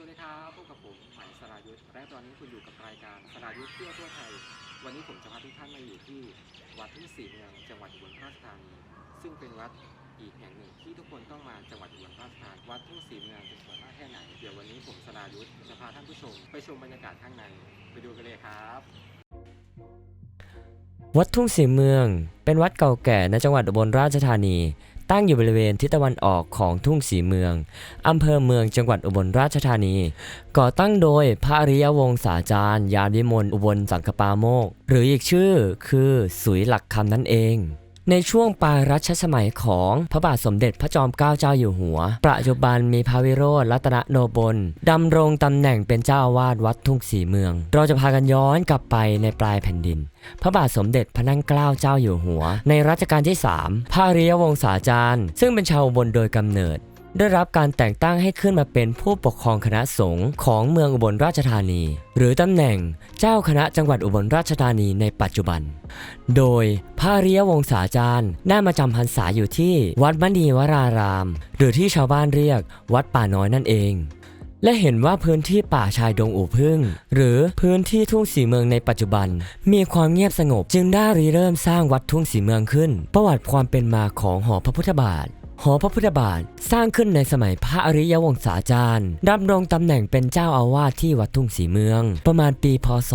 วัสดีครับพบกับผมหมายสรายุทธและตอนนี้คุณอยู่กับรายการสรายุทธเที่ยวทั่วไทย วันนี้ผมจะพาทุกท่านมาอยู่ที่วัดทุ่งศรีเมืองจังหวัดอุบลราชธานี ซึ่งเป็นวัดอีกแห่งหนึ่งที่ทุกคนต้องมาจังหวัดอุบลราชธานีวัดทุ่งศรีเมืองจะสวยมากแค่ไหนเดี๋ยววันนี้ผมสรายุทธจะพาท่านผู้ชม ไปชมบรรยากาศข้างในไปดูกันเลยครับ วัดทุ่งศรีเมือง เป็นวัดเก่าแก่ในจังหวัดอุบลราชธานี ตั้งอยู่บริเวณทิศตะวันออกของทุ่งศรีเมือง อำเภอเมืองจังหวัดอุบลราชธานี ก่อตั้งโดยพระอริยวงศาจารย์ ยานวิมลอุบลสังคปาโมก หรืออีกชื่อคือสุยหลักคำนั่นเอง ในช่วงปลายรัชสมัยของพระบาทสมเด็จพระจอมเกล้าเจ้าอยู่หัว ปัจจุบันมีพระวิโรธรัตนโนบลดำรงตำแหน่งเป็นเจ้าอาวาสวัดทุ่งสีเมือง เราจะพากันย้อนกลับไปในปลายแผ่นดิน พระบาทสมเด็จพระนั่งเกล้าเจ้าอยู่หัว ในรัชกาลที่ 3 พระริยวงศาจารย์ ซึ่งเป็นชาวบนโดยกำเนิด ได้รับการแต่งตั้งให้ขึ้นมาเป็นผู้ปกครองคณะสงฆ์ของเมืองอุบลราชธานี หรือตำแหน่งเจ้าคณะจังหวัดอุบลราชธานีในปัจจุบัน โดยพระอริยวงศาจารย์ได้มาจำพรรษาอยู่ที่วัดมณีวราราม หรือที่ชาวบ้านเรียกวัดป่าน้อยนั่นเอง และเห็นว่าพื้นที่ป่าชายดงอู่พึ่ง หรือพื้นที่ทุ่งสีเมืองในปัจจุบัน มีความเงียบสงบจึงได้ริเริ่มสร้างวัดทุ่งสีเมืองขึ้น ประวัติความเป็นมาของหอพระพุทธบาท หอพระพุทธบาทสร้างขึ้นในสมัยพระอริยวงศาจารย์ดำรงตำแหน่งเป็นเจ้าอาวาสที่วัดทุ่งสีเมือง ประมาณปีพศ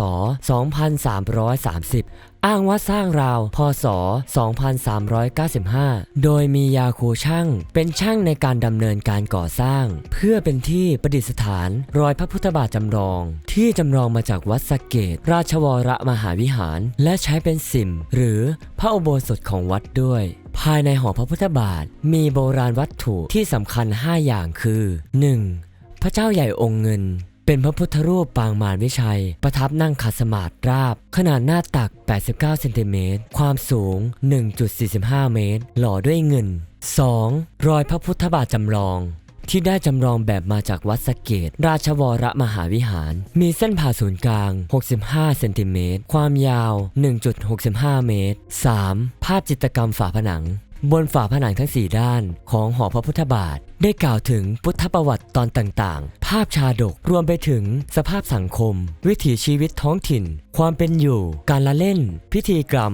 2330 อ้างว่าสร้างราว พศ 2395 โดยมียาคูช่างเป็นช่างในการดำเนินการก่อสร้าง เพื่อเป็นที่ประดิษฐานรอยพระพุทธบาทจำลอง ที่จำลองมาจากวัดสะเกต ราชวรมหาวิหาร และใช้เป็นสิม หรือพระอุโบสถของวัดด้วยภายในหอพระพุทธบาทมีโบราณวัตถุที่สำคัญ 5 อย่างคือ 1. พระเจ้าใหญ่องค์เงิน เป็นพระพุทธรูปปางมารวิชัย ประทับนั่งขัดสมาธิราบ ขนาดหน้าตัก 89 เซนติเมตร ความสูง 1.45 เมตร หล่อด้วยเงิน 2. รอยพระพุทธบาทจำลองที่ได้จำลองแบบมาจากวัดสะเกต ราชวรมหาวิหาร มีเส้นผ่าศูนย์กลาง 65 เซนติเมตร ความยาว 1.65 เมตร 3. ภาพจิตรกรรมฝาผนัง บนฝาผนังทั้ง 4 ด้านของหอพระพุทธบาท ได้กล่าวถึงพุทธประวัติตอนต่างๆ ภาพชาดกรวมไปถึงสภาพสังคม วิถีชีวิตท้องถิ่น ความเป็นอยู่ การละเล่น พิธีกรรม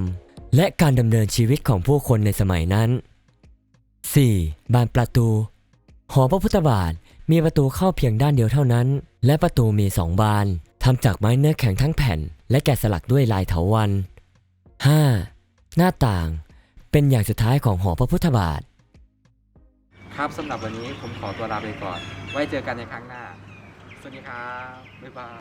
และการดำเนินชีวิตของผู้คนในสมัยนั้น 4. บานประตู หอพระพุทธบาทมีประตูเข้าเพียงด้านเดียวเท่านั้น และประตูมีสองบานทำจากไม้เนื้อแข็งทั้งแผ่น และแกะสลักด้วยลายเถาวัลย์ 5. หน้าต่าง เป็นอย่างสุดท้ายของหอพระพุทธบาท ครับสำหรับวันนี้ผมขอตัวลาไปก่อน ไว้เจอกันในครั้งหน้า สวัสดีครับ บ๊ายบาย